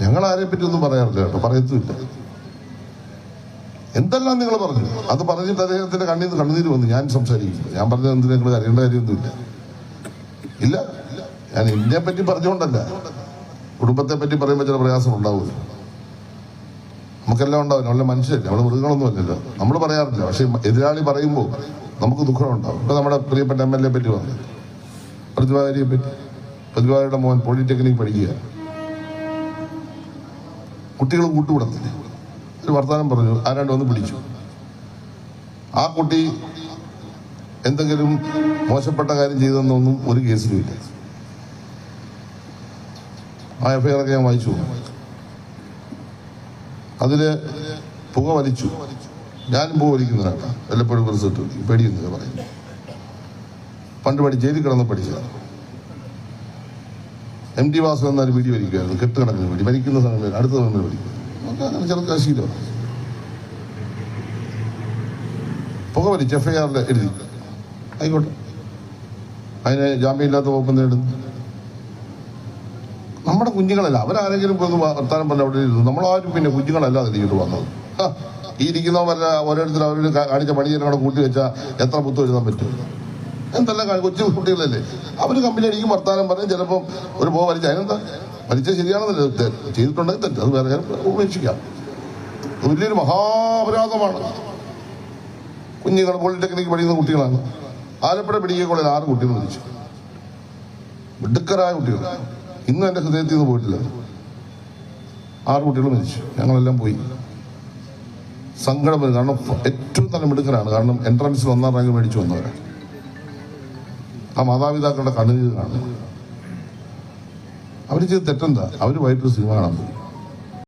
ഞങ്ങൾ ആരെ പറ്റി ഒന്നും പറയാറില്ല കേട്ടോ പറയത്തുമില്ല. എന്തെല്ലാം നിങ്ങൾ പറഞ്ഞു? അത് പറഞ്ഞിട്ട് അദ്ദേഹത്തിന്റെ നിന്ന് കണ്ണുനീര് വന്നു. ഞാൻ സംസാരിക്കും ഞാൻ പറഞ്ഞത് എന്തിനാ നിങ്ങൾ അറിയേണ്ട കാര്യമൊന്നുമില്ല. ഇല്ല. ഞാൻ എന്നെ പറ്റി പറഞ്ഞുകൊണ്ടല്ല. കുടുംബത്തെ പറ്റി പറയുമ്പോൾ ചില പ്രയാസം ഉണ്ടാവില്ല നമുക്കെല്ലാം ഉണ്ടാവും നമ്മളെ മനുഷ്യരല്ലേ. നമ്മൾ മൃഗങ്ങളൊന്നും അല്ലല്ലോ. നമ്മൾ പറയാറില്ല. പക്ഷെ എതിരാളി പറയുമ്പോൾ നമുക്ക് ദുഃഖം ഉണ്ടാവും. ഇപ്പൊ നമ്മുടെ പ്രിയപ്പെട്ട എം എൽ എ പറ്റി പറഞ്ഞു പ്രതിഭാരിയെ പറ്റി. പ്രതിഭാരിയുടെ മോൻ പോളിടെക്നിക് പഠിക്കുക. കുട്ടികൾ കൂട്ടുകൂടത്തില്ല. ഒരു വർത്തമാനം പറഞ്ഞു ആരാണ്ട് വന്ന് പിടിച്ചു. ആ കുട്ടി എന്തെങ്കിലും മോശപ്പെട്ട കാര്യം ചെയ്തെന്നൊന്നും ഒരു കേസിലും ഇല്ല. ആ എഫ്ഐആർ ഒക്കെ ഞാൻ വായിച്ചു. അതിൽ പുക വലിച്ചു. ഞാനും പുക വലിക്കുന്നതാണ് വല്ലപ്പോഴും റിസൾട്ട് പേടിയെന്ന് പറയുന്നു പണ്ട് പഠിച്ചു ജയിലിൽ കിടന്ന് പഠിച്ചതാണ്. എം ടി വാസു എന്നൊരു വീടി കെട്ട് കിടക്കുന്ന വീഡിയോ മരിക്കുന്ന സമയം അടുത്ത സമയം വരിക്കും നമുക്ക് അങ്ങനെ ചെറുക്കാൻ ശീലമാണ് പുക വലിച്ച് എഫ് ഐ ആറിൽ എഴുതി. ആയിക്കോട്ടെ. അതിന് ജാമ്യമില്ലാത്ത വകുപ്പ് നേടുന്നു? നമ്മുടെ കുഞ്ഞുങ്ങളല്ല അവരാരെങ്കിലും ഒന്ന് വർത്താനം പറഞ്ഞ അവിടെ ഇരുന്നു. നമ്മളാരും പിന്നെ കുഞ്ഞുങ്ങളല്ല ഇങ്ങോട്ട് വന്നത്. ഈ ഇരിക്കുന്നവരെ ഓരോരുത്തർ അവർ കാ- കാണിച്ച പണിയെ കൂടെ കൂട്ടി വെച്ചാൽ എത്ര പുത്തു എഴുതാൻ പറ്റും? എന്തെല്ലാം കാണും കൊച്ചു കുട്ടികളല്ലേ? അവർ കമ്പനി അടിക്കും വർത്താനം പറഞ്ഞ് ചിലപ്പം ഒരു പോ വലിച്ച അതിനെന്താ? വലിച്ച ശരിയാണെന്നല്ലേ? ചെയ്തിട്ടുണ്ടെങ്കിൽ തെറ്റ്. അത് വേറെ ഉപേക്ഷിക്കാം. വലിയൊരു മഹാപരാധമാണ്. കുഞ്ഞുങ്ങൾ പോളിടെക്നിക്ക് പഠിക്കുന്ന കുട്ടികളാണ്. ആലപ്പുഴ മെഡിക്കൽ കോളേജിൽ ആറ് കുട്ടികൾ മരിച്ചു. മിടുക്കരായ കുട്ടികൾ. ഇന്നും എന്റെ ഹൃദയത്തിൽ നിന്ന് പോയിട്ടില്ല. ആറ് കുട്ടികൾ മരിച്ചു. ഞങ്ങളെല്ലാം പോയി. സങ്കടം വരും. കാരണം ഏറ്റവും നല്ല മിടുക്കരാണ്. കാരണം എൻട്രൻസിൽ ഒന്നാം റാങ്ക് മേടിച്ചു വന്നവരാണ് ആ മാതാപിതാക്കളുടെ കണ്ണുനീര് കാണും. അവർ ചെയ്ത് തെറ്റെന്താ? അവർ വൈകിട്ട് സിനിമ കാണാൻ പോയി.